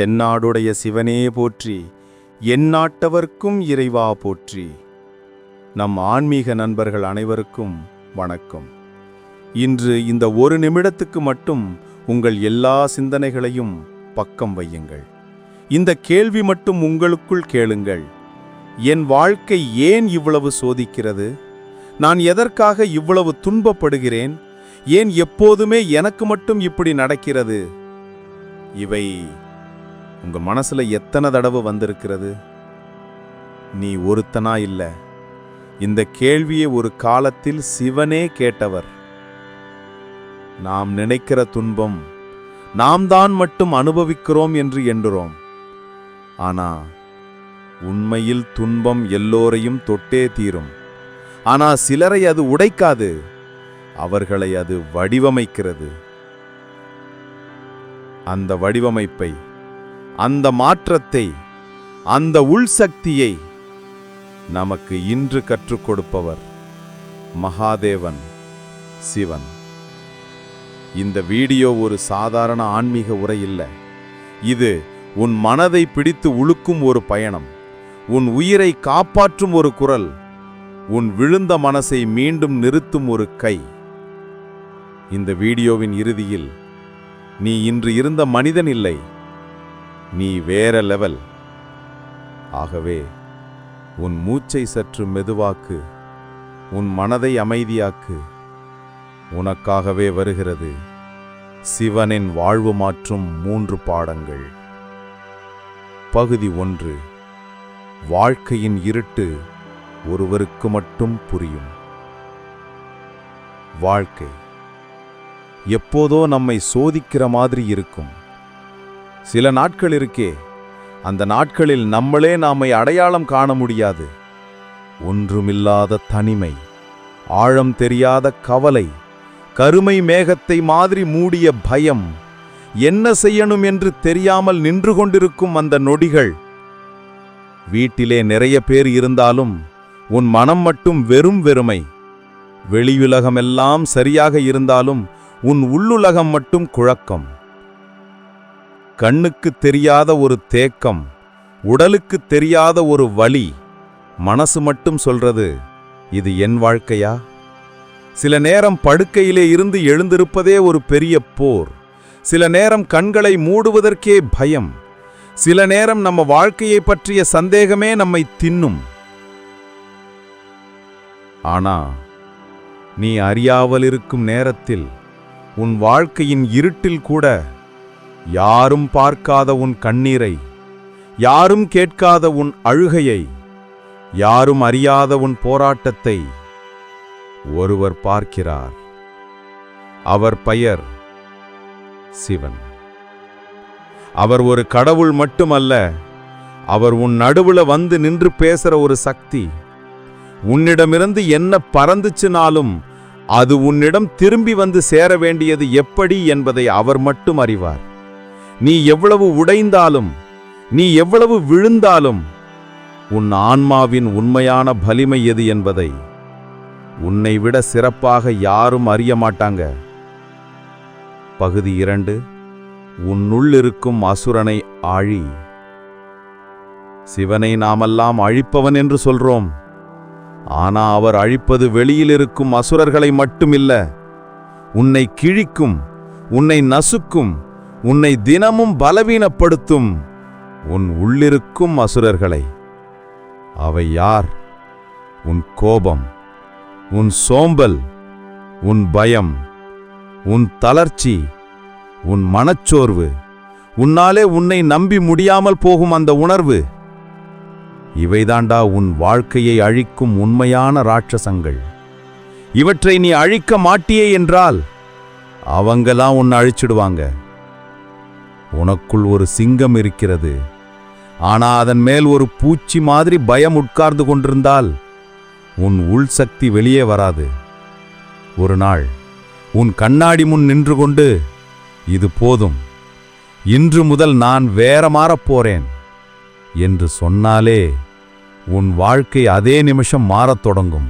தென்னாடுடைய சிவனே போற்றி எந்நாட்டவர்க்கும் இறைவா போற்றி. நம் ஆன்மீக நண்பர்கள் அனைவருக்கும் வணக்கம். இன்று இந்த ஒரு நிமிடத்துக்கு மட்டும் உங்கள் எல்லா சிந்தனைகளையும் பக்கம் வையுங்கள். இந்த கேள்வி மட்டும் உங்களுக்குள் கேளுங்கள். என் வாழ்க்கை ஏன் இவ்வளவு சோதிக்கிறது? நான் எதற்காக இவ்வளவு துன்பப்படுகிறேன்? ஏன் எப்போதுமே எனக்கு மட்டும் இப்படி நடக்கிறது? இவை உங்க மனசுல எத்தனை தடவை வந்திருக்கிறது? நீ ஒருத்தனா இல்லை. இந்த கேள்வியை ஒரு காலத்தில் சிவனே கேட்டவர். நாம் நினைக்கிற துன்பம் நாம் தான் மட்டும் அனுபவிக்கிறோம் என்று எண்ணுறோம். ஆனா உண்மையில் துன்பம் எல்லோரையும் தொட்டே தீரும். ஆனா சிலரை அது உடைக்காது அவர்களை அது வடிவமைக்கிறது. அந்த வடிவமைப்பை அந்த மாற்றத்தை அந்த உள்சக்தியை நமக்கு இன்று கற்றுக் கொடுப்பவர் மகாதேவன் சிவன். இந்த வீடியோ ஒரு சாதாரண ஆன்மீக உரை இல்லை. இது உன் மனதை பிடித்து உழுக்கும் ஒரு பயணம். உன் உயிரை காப்பாற்றும் ஒரு குரல். உன் விழுந்த மனசை மீண்டும் நிறுத்தும் ஒரு கை. இந்த வீடியோவின் இறுதியில் நீ இன்று இருந்த மனிதன் இல்லை. நீ வேற லெவல். ஆகவே உன் மூச்சை சற்று மெதுவாக்கு உன் மனதை அமைதியாக்கு. உனக்காகவே வருகிறது சிவனின் வாழ்வு மாற்றும் மூன்று பாடங்கள். பகுதி ஒன்று வாழ்க்கையின் இருட்டு ஒருவருக்கு மட்டும் புரியும். வாழ்க்கை எப்போதோ நம்மை சோதிக்கிற மாதிரி இருக்கும். சில நாட்கள் இருக்கே. அந்த நாட்களில் நம்மளே நாமை அடையாளம் காண முடியாது. ஒன்றுமில்லாத தனிமை ஆழம் தெரியாத கவலை கருமை மேகத்தை மாதிரி மூடிய பயம் என்ன செய்யணும் என்று தெரியாமல் நின்று கொண்டிருக்கும் அந்த நொடிகள். வீட்டிலே நிறைய பேர் இருந்தாலும் உன் மனம் மட்டும் வெறும் வெறுமை. வெளியுலகமெல்லாம் சரியாக இருந்தாலும் உன் உள்ளுலகம் மட்டும் குழக்கம். கண்ணுக்கு தெரியாத ஒரு தேக்கம் உடலுக்கு தெரியாத ஒரு வழி மனசு மட்டும் சொல்றது இது என் வாழ்க்கையா? சில நேரம் படுக்கையிலே இருந்து எழுந்திருப்பதே ஒரு பெரிய போர். சில நேரம் கண்களை மூடுவதற்கே பயம். சில நேரம் நம்ம வாழ்க்கையை பற்றிய சந்தேகமே நம்மை தின்னும். ஆனா நீ அறியாமல் இருக்கும் நேரத்தில் உன் வாழ்க்கையின் இருட்டில் கூட யாரும் பார்க்காத உன் கண்ணீரை யாரும் கேட்காத உன் அழுகையை யாரும் அறியாத உன் போராட்டத்தை ஒருவர் பார்க்கிறார். அவர் பெயர் சிவன். அவர் ஒரு கடவுள் மட்டுமல்ல அவர் உன் நடுவுல வந்து நின்று பேசுற ஒரு சக்தி. உன்னிடமிருந்து என்ன பறந்துச்சுனாலும் அது உன்னிடம் திரும்பி வந்து சேர வேண்டியது எப்படி என்பதை அவர் மட்டும் அறிவார். நீ எவ்வளவு உடைந்தாலும் நீ எவ்வளவு விழுந்தாலும் உன் ஆன்மாவின் உண்மையான வலிமை எது என்பதை உன்னை விட சிறப்பாக யாரும் அறிய மாட்டாங்க. பகுதி இரண்டு உன்னுள் இருக்கும் அசுரனை ஆழி சிவனை நாமெல்லாம் அழிப்பவன் என்று சொல்றோம். ஆனா அவர் அழிப்பது வெளியில் இருக்கும் அசுரர்களை மட்டுமில்ல உன்னை கிழிக்கும் உன்னை நசுக்கும் உன்னை தினமும் பலவீனப்படுத்தும் உன் உள்ளிருக்கும் அசுரர்களை. அவை யார்? உன் கோபம் உன் சோம்பல் உன் பயம் உன் தளர்ச்சி உன் மனச்சோர்வு. உன்னாலே உன்னை நம்பி முடியாமல் போகும் அந்த உணர்வு. இவைதாண்டா உன் வாழ்க்கையை அழிக்கும் உண்மையான ராட்சசங்கள். இவற்றை நீ அழிக்க மாட்டியே என்றால் அவங்களாம் உன்னை அழிச்சிடுவாங்க. உனக்குள் ஒரு சிங்கம் இருக்கிறது. ஆனா அதன் மேல் ஒரு பூச்சி மாதிரி பயம் உட்கார்ந்து கொண்டிருந்தால் உன் உள் சக்தி வெளியே வராது. ஒரு நாள் உன் கண்ணாடி முன் நின்று கொண்டு இது போதும். இன்று முதல் நான் வேற மாறப் போறேன். என்று சொன்னாலே உன் வாழ்க்கை அதே நிமிஷம் மாறத் தொடங்கும்.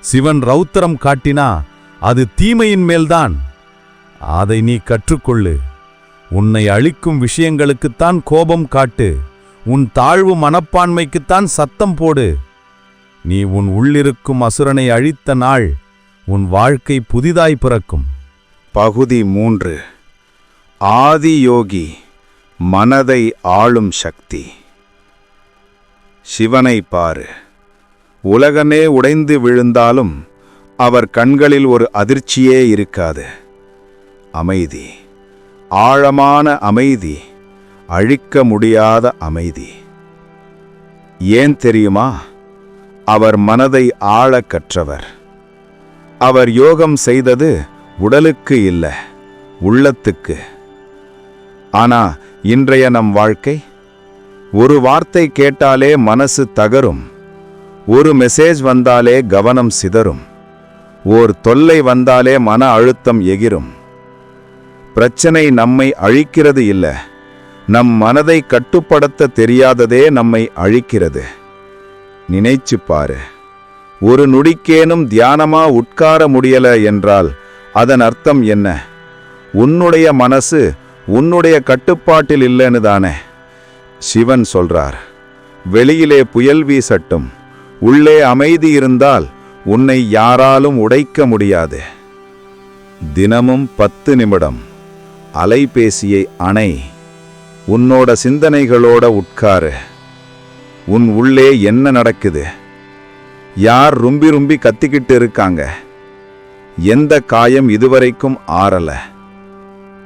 சிவன் ரௌத்திரம் காட்டினா அது தீமையின் மேல்தான். அதை நீ கற்றுக்கொள்ளு. உன்னை அழிக்கும் விஷயங்களுக்குத்தான் கோபம் காட்டு. உன் தாழ்வு மனப்பான்மைக்குத்தான் சத்தம் போடு. நீ உன் உள்ளிருக்கும் அசுரனை அழித்த நாள் உன் வாழ்க்கை புதிதாய் பிறக்கும். பகுதி மூன்று. ஆதியோகி மனதை ஆளும் சக்தி. சிவனை பாரு. உலகமே உடைந்து விழுந்தாலும் அவர் கண்களில் ஒரு அதிர்ச்சியே இருக்காது. அமைதி. ஆழமான அமைதி அழிக்க முடியாத அமைதி. ஏன் தெரியுமா? அவர் மனதை ஆழ கற்றவர். அவர் யோகம் செய்தது உடலுக்கு இல்லை உள்ளத்துக்கு. ஆனா இன்றைய நம் வாழ்க்கை? ஒரு வார்த்தை கேட்டாலே மனசு தகரும். ஒரு மெசேஜ் வந்தாலே கவனம் சிதறும். ஓர் தொல்லை வந்தாலே மன அழுத்தம் எகிரும். பிரச்சனை நம்மை அழிக்கிறது இல்லை. நம் மனதை கட்டுப்படுத்த தெரியாததே நம்மை அழிக்கிறது. நினைச்சு பாரு. ஒரு நொடிக்கேனும் தியானமா உட்கார முடியல என்றால் அதன் அர்த்தம் என்ன? உன்னுடைய மனசு உன்னுடைய கட்டுப்பாட்டில் இல்லைன்னு தானே. சிவன் சொல்றார் வெளியிலே புயல் வீசட்டும். உள்ளே அமைதி இருந்தால் உன்னை யாராலும் உடைக்க முடியாது. தினமும் பத்து நிமிடம். அலைபேசியை அணை உன்னோட சிந்தனைகளோட உட்காரு. உன் உள்ளே என்ன நடக்குது? யார் ரும்பி ரும்பி கத்திக்கிட்டு இருக்காங்க? எந்த காயம் இதுவரைக்கும் ஆறல?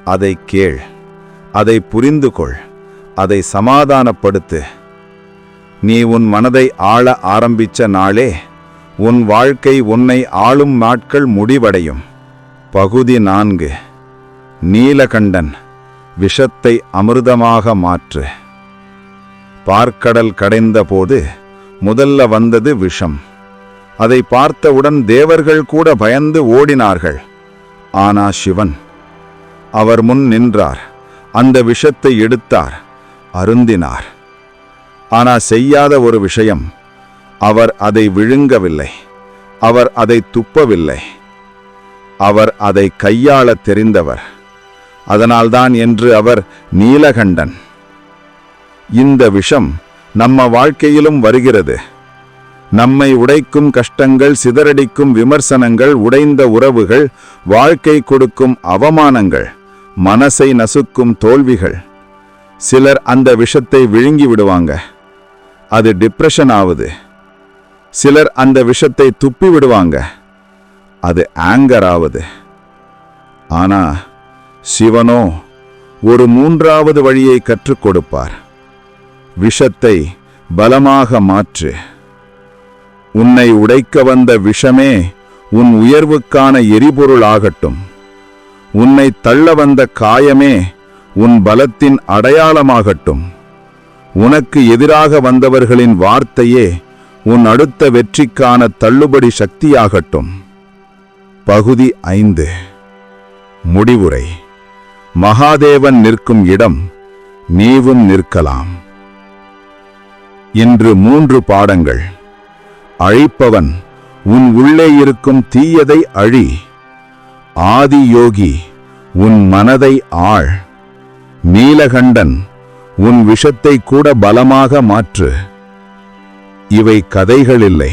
அதை கேள். அதை புரிந்து கொள். அதை சமாதானப்படுத்து. நீ உன் மனதை ஆள ஆரம்பிச்ச நாளே உன் வாழ்க்கை உன்னை ஆளும் நாட்கள் முடிவடையும். பகுதி நான்கு. நீலகண்டன் விஷத்தை அமிர்தமாக மாற்று. பார்க்கடல் கடைந்தபோது முதல்ல வந்தது விஷம். அதை பார்த்தவுடன் தேவர்கள் கூட பயந்து ஓடினார்கள். ஆனா சிவன் அவர் முன் நின்றார். அந்த விஷத்தை எடுத்தார் அருந்தினார். ஆனா செய்யாத ஒரு விஷயம் அவர் அதை விழுங்கவில்லை. அவர் அதை துப்பவில்லை. அவர் அதை கையாளத் தெரிந்தவர். அதனால்தான் என்று அவர் நீலகண்டன். இந்த விஷம் நம்ம வாழ்க்கையிலும் வருகிறது. நம்மை உடைக்கும் கஷ்டங்கள் சிதறடிக்கும் விமர்சனங்கள் உடைந்த உறவுகள் வாழ்க்கை கொடுக்கும் அவமானங்கள் மனசை நசுக்கும் தோல்விகள். சிலர் அந்த விஷத்தை விழுங்கி விடுவாங்க. அது டிப்ரெஷன் ஆகுது. சிலர் அந்த விஷத்தை துப்பி விடுவாங்க. அது ஆங்கர் ஆகுது. ஆனா சிவனோ ஒரு மூன்றாவது வழியை கற்றுக் கொடுப்பார் விஷத்தை பலமாக மாற்று. உன்னை உடைக்க வந்த விஷமே உன் உயர்வுக்கான எரிபொருள் ஆகட்டும் உன்னை தள்ள வந்த காயமே உன் பலத்தின் அடையாளமாகட்டும். உனக்கு எதிராக வந்தவர்களின் வார்த்தையே உன் அடுத்த வெற்றிக்கான தள்ளுபடி சக்தியாகட்டும். பகுதி ஐந்து. முடிவுரை. மகாதேவன் நிற்கும் இடம் நீவும் நிற்கலாம். இன்று மூன்று பாடங்கள். அழிப்பவன் உன் உள்ளே இருக்கும் தீயதை அழி. ஆதி யோகி உன் மனதை ஆள். நீலகண்டன் உன் விஷத்தை கூட பலமாக மாற்று. இவை கதைகள் இல்லை.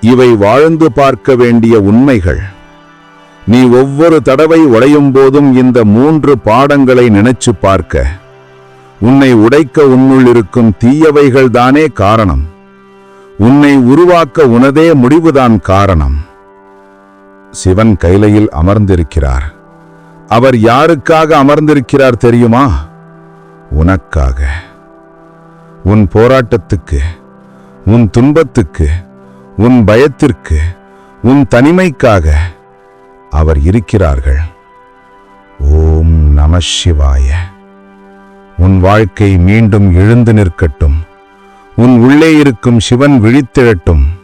இவை வாழ்ந்து பார்க்க வேண்டிய உண்மைகள். நீ ஒவ்வொரு தடவை உடையும் போதும் இந்த மூன்று பாடங்களை நினைச்சு பார்க்க. உன்னை உடைக்க உன்னுள் இருக்கும் தீயவைகள் தானே காரணம். உன்னை உருவாக்க உனதே முடிவுதான் காரணம். சிவன் கைலையில் அமர்ந்திருக்கிறார். அவர் யாருக்காக அமர்ந்திருக்கிறார் தெரியுமா? உனக்காக. உன் போராட்டத்துக்கு உன் துன்பத்துக்கு உன் பயத்திற்கு உன் தனிமைக்காக. அவர் இருக்கிறார்கள். ஓம் நம சிவாய. உன் வாழ்க்கை மீண்டும் எழுந்து நிற்கட்டும். உன் உள்ளே இருக்கும் சிவன் விழித்திழட்டும்